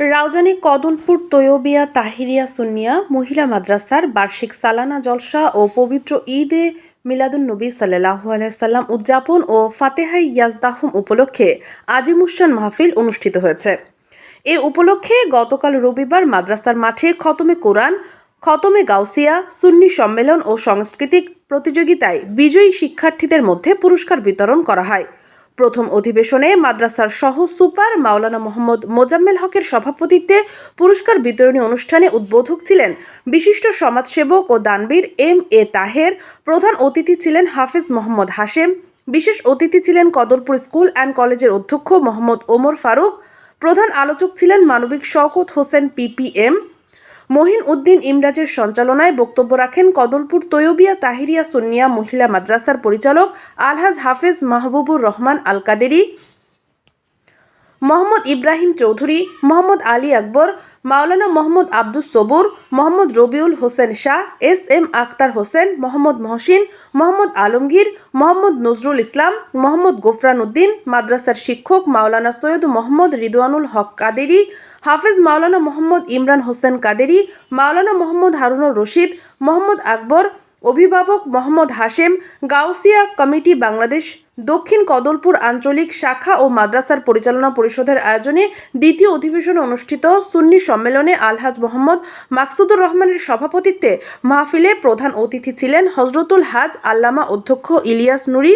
রাউজানে কদলপুর তৈয়বিয়া তাহিরিয়া সুন্নিয়া মহিলা মাদ্রাসার বার্ষিক সালানা জলসা ও পবিত্র ঈদে মিলাদুন নবী সাল্লাহ আলাইসাল্লাম উদযাপন ও ফাতেহাই ইয়াজদাহুম উপলক্ষে আজিমুসান মাহফিল অনুষ্ঠিত হয়েছে। এ উপলক্ষে গতকাল রবিবার মাদ্রাসার মাঠে খতমে কোরআন, খতমে গাউসিয়া, সুন্নি সম্মেলন ও সাংস্কৃতিক প্রতিযোগিতায় বিজয়ী শিক্ষার্থীদের মধ্যে পুরস্কার বিতরণ করা হয়। প্রথম অধিবেশনে মাদ্রাসার সহ সুপার মাওলানা মোহাম্মদ মোজাম্মেল হকের সভাপতিত্বে পুরস্কার বিতরণী অনুষ্ঠানে উদ্বোধক ছিলেন বিশিষ্ট সমাজসেবক ও দানবীর এম এ তাহের, প্রধান অতিথি ছিলেন হাফিজ মোহাম্মদ হাশেম, বিশেষ অতিথি ছিলেন কদরপুর স্কুল অ্যান্ড কলেজের অধ্যক্ষ মোহাম্মদ ওমর ফারুক, প্রধান আলোচক ছিলেন মানবিক শওকত হোসেন পিপিএম মহিন উদ্দিন ইমরাজের সঞ্চালনায় বক্তব্য রাখেন কদলপুর তৈয়বিয়া তাহিরিয়া সুন্নিয়া মহিলা মাদ্রাসার পরিচালক আলহাজ হাফেজ মাহবুবুর রহমান আল কাদেরি মোহাম্মদ ইব্রাহিম চৌধুরী, মোহাম্মদ আলী আকবর, মাওলানা মোহাম্মদ আব্দুস সবুর, মোহাম্মদ রবিউল হোসেন শাহ, এস এম আক্তার হোসেন, মোহাম্মদ মহসিন, মোহাম্মদ আলমগীর, মোহাম্মদ নজরুল ইসলাম, মোহাম্মদ গোফরান উদ্দিন মাদ্রাসার শিক্ষক মাওলানা সৈয়দ মোহাম্মদ রিদওয়ানুল হক কাদেরি, হাফেজ মাওলানা মোহাম্মদ ইমরান হোসেন কাদেরি, মাওলানা মোহাম্মদ হারুনুর রশিদ, মোহাম্মদ আকবর অভিভাবক মোহাম্মদ হাশেম, গাউসিয়া কমিটি বাংলাদেশ, দক্ষিণ কদলপুর আঞ্চলিক শাখা ও মাদ্রাসার পরিচালনা পরিষদের আয়োজনে দ্বিতীয় অধিবেশনে অনুষ্ঠিত সুন্নি সম্মেলনে আলহাজ মোহাম্মদ মাকসুদুর রহমানের সভাপতিত্বে মাহফিলে প্রধান অতিথি ছিলেন হজরতুল হাজ আল্লামা অধ্যক্ষ ইলিয়াস নুরি।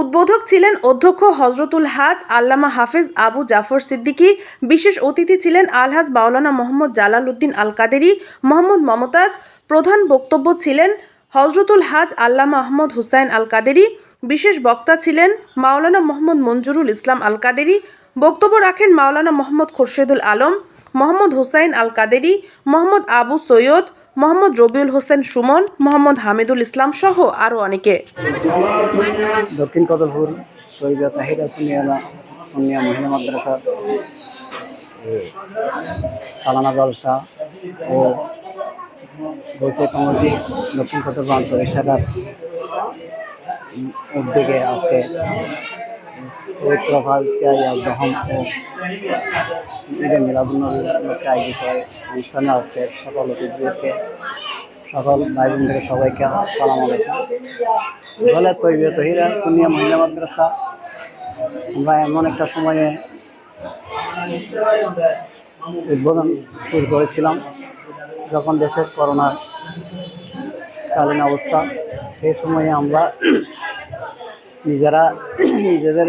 উদ্বোধক ছিলেন অধ্যক্ষ হজরতুল হাজ, আল্লামা হাফেজ আবু জাফর সিদ্দিকী, বিশেষ অতিথি ছিলেন আলহাজ মাওলানা মোহাম্মদ জালাল উদ্দিন আল কাদেরি মোহাম্মদ মমতাজ, প্রধান বক্তব্য ছিলেন হজরতুল হাজ, আল্লামা আহমদ হুসাইন আল কাদেরি বিশেষ বক্তা ছিলেন মাওলানা মোহাম্মদ মঞ্জুরুল ইসলাম আল কাদেরি বক্তব্য রাখেন মাওলানা মোহাম্মদ খোরশেদুল আলম, মোহাম্মদ হুসাইন আল কাদেরি মোহাম্মদ আবু সৈয়দ মোহাম্মদ রবিউল হোসেন সুমন, মোহাম্মদ হামিদুল ইসলাম সহ আরও অনেকে। দক্ষিণ কদলপুর শহীদা তাহিরা সুনিয়া মহিলা সালানা জলসা ও কমিটি দক্ষিণ কদলপুর আঞ্চলিক শাখার উদ্যোগে আজকে পবিত্র ফালকিয়া দহম ও ঈদে মিলাদুন্নবী উপলক্ষে আয়োজিত অনুষ্ঠানে আজকে সকল অতিথিদেরকে, সকল ভাই বোনদের সবাইকে সালাম আলাইকুম। বলে তৈবে তহিরা, সুনিয়া মহিলা মাদ্রাসা। আমরা এমন একটা সময়ে উদ্বোধন শুরু করেছিলাম, যখন দেশের করোনা কালীন অবস্থা, সেই সময়ে আমরা নিজেরা নিজেদের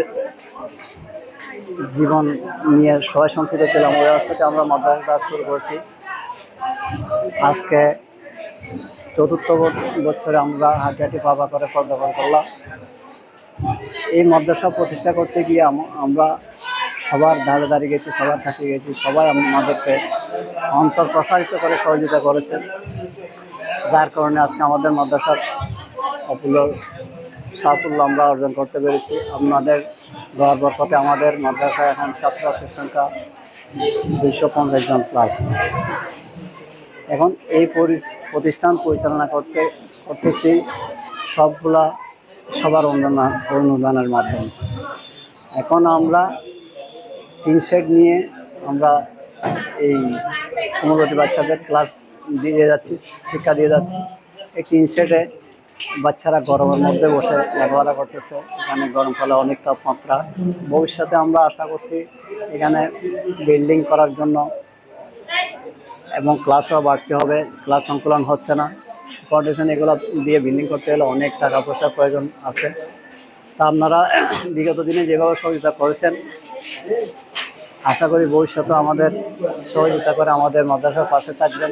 জীবন নিয়ে সবাই শঙ্কিত ছিলাম ওই অবস্থাতে আমরা মাদ্রাসা কাজ শুরু করছি। আজকে চতুর্থ বছরে আমরা হাঁটি হাঁটি পাবা করে পদার্পণ করলাম। এই মাদ্রাসা প্রতিষ্ঠা করতে গিয়ে আমরা সবার ধারে দাঁড়িয়ে গেছি, সবার কাছে গেছি, সবাই আমাদেরকে অন্তর প্রসারিত করে সহযোগিতা করেছেন যার কারণে আজকে আমাদের মাদ্রাসার অপুল সাফল্য আমরা অর্জন করতে পেরেছি। আপনাদের দোয়ার বরকতে আমাদের মাদ্রাসায় এখন ছাত্রছাত্রীর সংখ্যা দুইশো পঞ্চাশ জন প্লাস এখন এই পরি- প্রতিষ্ঠান পরিচালনা করতে করতেছি সবগুলা সবার অনুদান অনুদানের মাধ্যমে। এখন আমরা টিন শেড নিয়ে আমরা এই কোমলবতী বাচ্চাদের ক্লাস দিয়ে যাচ্ছি, শিক্ষা দিয়ে যাচ্ছি। এই টিন শেডে বাচ্চারা গরমের মধ্যে বসে লেখাপড়া করতেছে, এখানে গরমকালে অনেক তাপমাত্রা। ভবিষ্যতে আমরা আশা করছি এখানে বিল্ডিং করার জন্য এবং ক্লাসও বাড়তে হবে ক্লাস সংকলন হচ্ছে না। ফাউন্ডেশন এগুলো দিয়ে বিল্ডিং করতে গেলে অনেক টাকা পয়সার প্রয়োজন আছে। তা আপনারা বিগত দিনে যেভাবে সহযোগিতা করেছেন, আশা করি ভবিষ্যতে আমাদের সহযোগিতা করে আমাদের মাদ্রাসার পাশে থাকবেন।